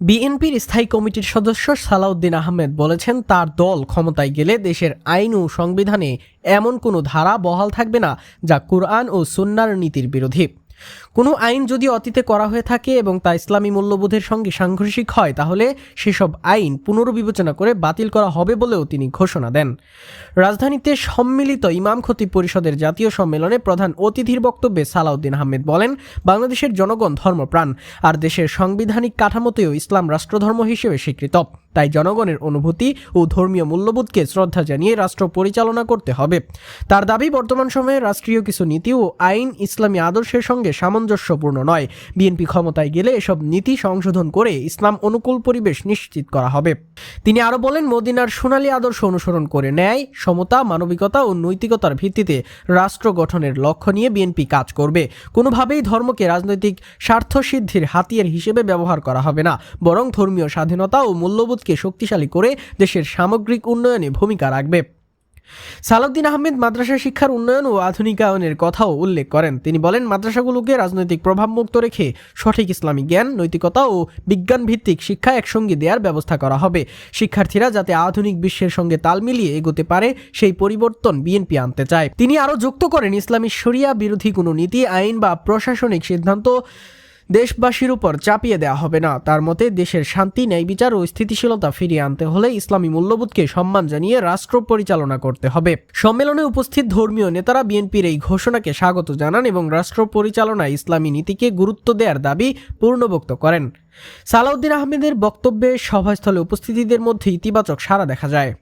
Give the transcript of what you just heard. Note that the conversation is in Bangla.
বিএনপির স্থায়ী কমিটির সদস্য সালাউদ্দিন আহমেদ বলেছেন, তার দল ক্ষমতায় গেলে দেশের আইন ও সংবিধানে এমন কোনো ধারা বহাল থাকবে না যা কুরআন ও সুন্নার নীতির বিরোধী। কোনো আইন যদি অতীতে করা হয়ে থাকে এবং তা ইসলামী মূল্যবোধের সঙ্গে সাংঘর্ষিক হয়, তাহলে সেসব আইন পুনর্বিবেচনা করে বাতিল করা হবে বলেও তিনি ঘোষণা দেন। রাজধানীতে সম্মিলিত ইমাম খতিব পরিষদের জাতীয় সম্মেলনে প্রধান অতিথির বক্তব্যে সালাউদ্দিন আহমেদ বলেন, বাংলাদেশের জনগণ ধর্মপ্রাণ, আর দেশের সাংবিধানিক কাঠামোতেও ইসলাম রাষ্ট্রধর্ম হিসেবে স্বীকৃত। তাই জনগণের অনুভূতি ও ধর্মীয় মূল্যবোধকে শ্রদ্ধা জানিয়ে রাষ্ট্র পরিচালনা করতে হবে। তার দাবি, বর্তমান সময়ে রাষ্ট্রীয় কিছু নীতি ও আইন ইসলামী আদর্শের সঙ্গে সামঞ্জস্যপূর্ণ নয়। বিএনপি ক্ষমতায় গেলে এসব নীতি সংশোধন করে ইসলাম অনুকূল পরিবেশ নিশ্চিত করা হবে। তিনি আরও বলেন, মদিনার সোনালী আদর্শ অনুসরণ করে ন্যায়, সমতা, মানবিকতা ও নৈতিকতার ভিত্তিতে রাষ্ট্র গঠনের লক্ষ্য নিয়ে বিএনপি কাজ করবে। কোনোভাবেই ধর্মকে রাজনৈতিক স্বার্থসিদ্ধির হাতিয়ার হিসেবে ব্যবহার করা হবে না, বরং ধর্মীয় স্বাধীনতা ও মূল্যবোধকে শক্তিশালী করে দেশের সামগ্রিক উন্নয়নে ভূমিকা রাখবে। সালাউদ্দিন আহমেদ মাদ্রাসা শিক্ষার উন্নয়ন ও আধুনিকায়নের কথাও উল্লেখ করেন। তিনি বলেন, মাদ্রাসাগুলোকে রাজনৈতিক প্রভাবমুক্ত রেখে সঠিক ইসলামী জ্ঞান, নৈতিকতা ও বিজ্ঞান ভিত্তিক শিক্ষা একসঙ্গে দেওয়ার ব্যবস্থা করা হবে। শিক্ষার্থীরা যাতে আধুনিক বিশ্বের সঙ্গে তাল মিলিয়ে এগোতে পারে, সেই পরিবর্তন বিএনপি আনতে চায়। তিনি আরও যুক্ত করেন, ইসলামী শরিয়া বিরোধী কোনো নীতি, আইন বা প্রশাসনিক সিদ্ধান্ত দেশবাসীর উপর চাপিয়ে দেওয়া হবে না। তার মতে, দেশের শান্তি, ন্যায় বিচার ও স্থিতিশীলতা ফিরিয়ে আনতে হলে ইসলামী মূল্যবোধকে সম্মান জানিয়ে রাষ্ট্র পরিচালনা করতে হবে। সম্মেলনে উপস্থিত ধর্মীয় নেতারা বিএনপির এই ঘোষণাকে স্বাগত জানান এবং রাষ্ট্র পরিচালনায় ইসলামী নীতিকে গুরুত্ব দেওয়ার দাবি পূর্ণবক্ত করেন। সালাউদ্দিন আহমেদের বক্তব্যে সভাস্থলে উপস্থিতিদের মধ্যে ইতিবাচক সাড়া দেখা যায়।